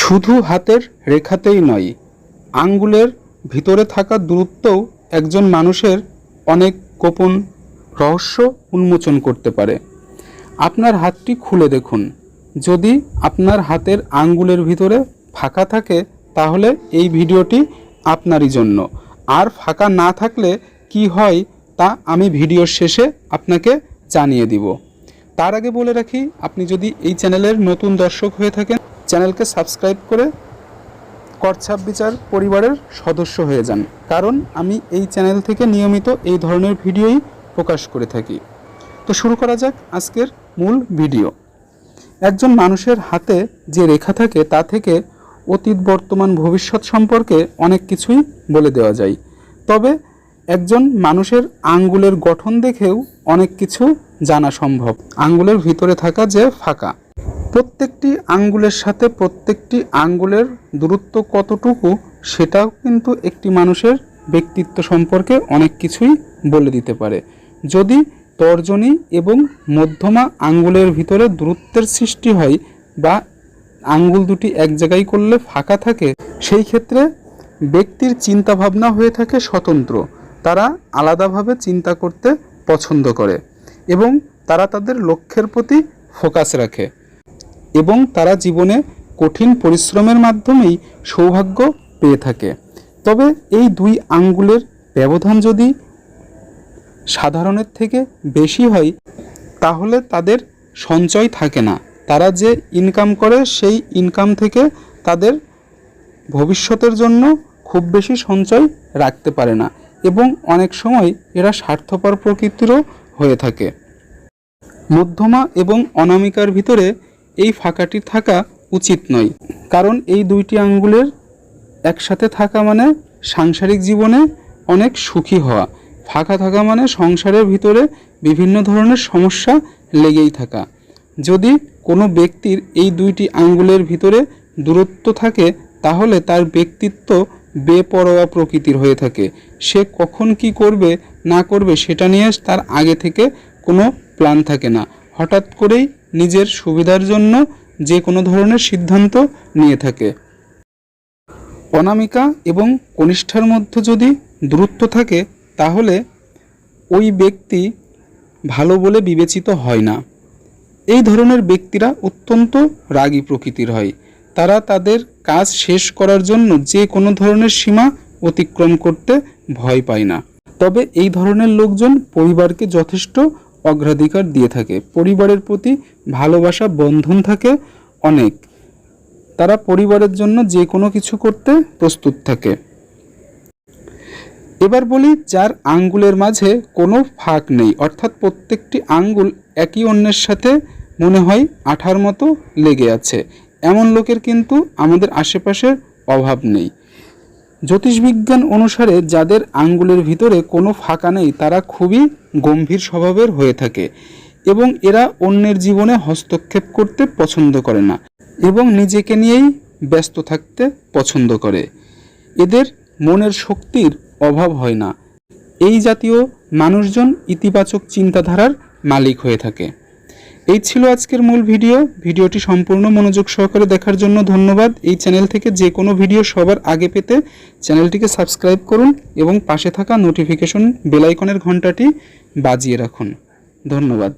শুধু হাতের রেখাতেই নয়, আঙ্গুলের ভিতরে থাকা দূরত্বও একজন মানুষের অনেক গোপন রহস্য উন্মোচন করতে পারে। আপনার হাতটি খুলে দেখুন। যদি আপনার হাতের আঙ্গুলের ভিতরে ফাঁকা থাকে, তাহলে এই ভিডিওটি আপনারই জন্য। আর ফাঁকা না থাকলে কি হয়, তা আমি ভিডিওর শেষে আপনাকে জানিয়ে দিব। তার আগে বলে রাখি, আপনি যদি এই চ্যানেলের নতুন দর্শক হয়ে থাকেন চ্যানেলকে সাবস্ক্রাইব করে করছাপ বিচার পরিবারের সদস্য হয়ে যান। কারণ আমি এই চ্যানেল থেকে নিয়মিত এই ধরনের ভিডিওই প্রকাশ করে থাকি। তো শুরু করা যাক আজকের মূল ভিডিও। একজন মানুষের হাতে যে রেখা থাকে তা থেকে অতীত, বর্তমান, ভবিষ্যৎ সম্পর্কে অনেক কিছুই বলে দেওয়া যায়। তবে একজন মানুষের আঙ্গুলের গঠন দেখেও অনেক কিছু জানা সম্ভব। আঙ্গুলের ভিতরে থাকা যে ফাঁকা। প্রত্যেকটি আঙ্গুলের সাথে প্রত্যেকটি আঙ্গুলের দূরত্ব কতটুকু, সেটাও কিন্তু একটি মানুষের ব্যক্তিত্ব সম্পর্কে অনেক কিছুই বলে দিতে পারে। যদি তর্জনী এবং মধ্যমা আঙ্গুলের ভিতরে দূরত্বের সৃষ্টি হয় বা আঙ্গুল দুটি এক জায়গায় করলে ফাঁকা থাকে, সেই ক্ষেত্রে ব্যক্তির চিন্তা ভাবনা হয়ে থাকে স্বতন্ত্র। তারা আলাদাভাবে চিন্তা করতে পছন্দ করে এবং তারা তাদের লক্ষ্যের প্রতি ফোকাস রাখে। এবং তারা জীবনে কঠিন পরিশ্রমের মাধ্যমেই সৌভাগ্য পেয়ে থাকে। তবে এই দুই আঙ্গুলের ব্যবধান যদি সাধারণের থেকে বেশি হয়, তাহলে তাদের সঞ্চয় থাকে না। তারা যে ইনকাম করে, সেই ইনকাম থেকে তাদের ভবিষ্যতের জন্য খুব বেশি সঞ্চয় রাখতে পারে না এবং অনেক সময় এরা স্বার্থপর প্রকৃতিরও হয়ে থাকে। মধ্যমা এবং অনামিকার ভিতরে এই ফাঁকাটি থাকা উচিত নয়। কারণ এই দুইটি আঙ্গুলের একসাথে থাকা মানে সাংসারিক জীবনে অনেক সুখী হওয়া। ফাঁকা থাকা মানে সংসারের ভিতরে বিভিন্ন ধরনের সমস্যা লেগেই থাকা। যদি কোনো ব্যক্তির এই দুইটি আঙ্গুলের ভিতরে দূরত্ব থাকে, তাহলে তার ব্যক্তিত্ব বেপরোয়া প্রকৃতির হয়ে থাকে। সে কখন কি করবে, না করবে, সেটা নিয়ে তার আগে থেকে কোনো প্ল্যান থাকে না। হঠাৎ করেই নিজের সুবিধার জন্য যে কোনো ধরনের সিদ্ধান্ত নিয়ে থাকে। অনামিকা এবং কনিষ্ঠার মধ্যে যদি দূরত্ব থাকে, তাহলে ওই ব্যক্তি ভালো বলে বিবেচিত হয় না। এই ধরনের ব্যক্তিরা অত্যন্ত রাগী প্রকৃতির হয়। তারা তাদের কাজ শেষ করার জন্য যে কোনো ধরনের সীমা অতিক্রম করতে ভয় পায় না। তবে এই ধরনের লোকজন পরিবারকে যথেষ্ট অগ্রাধিকার দিয়ে থাকে। পরিবারের প্রতি ভালোবাসা বন্ধন থাকে অনেক। তারা পরিবারের জন্য যে কোনো কিছু করতে প্রস্তুত থাকে। এবার বলি যার আঙ্গুলের মাঝে কোনো ফাঁক নেই, অর্থাৎ প্রত্যেকটি আঙ্গুল একই অন্যের সাথে মনে হয় আঠার মতো লেগে আছে। এমন লোকের কিন্তু আমাদের আশেপাশের অভাব নেই। জ্যোতিষবিজ্ঞান অনুসারে যাদের আঙ্গুলের ভিতরে কোনো ফাঁকা নেই, তারা খুবই গম্ভীর স্বভাবের হয়ে থাকে এবং এরা অন্যের জীবনে হস্তক্ষেপ করতে পছন্দ করে না এবং নিজেকে নিয়েই ব্যস্ত থাকতে পছন্দ করে। এদের মনের শক্তির অভাব হয় না। এই জাতীয় মানুষজন ইতিবাচক চিন্তাধারার মালিক হয়ে থাকে। এই ছিল আজকের মূল ভিডিও। ভিডিওটি সম্পূর্ণ মনোযোগ সহকারে দেখার জন্য ধন্যবাদ। এই চ্যানেল থেকে যে কোনো ভিডিও সবার আগে পেতে চ্যানেলটিকে সাবস্ক্রাইব করুন এবং পাশে থাকা নোটিফিকেশন বেলাইকনের ঘন্টাটি বাজিয়ে রাখুন। ধন্যবাদ।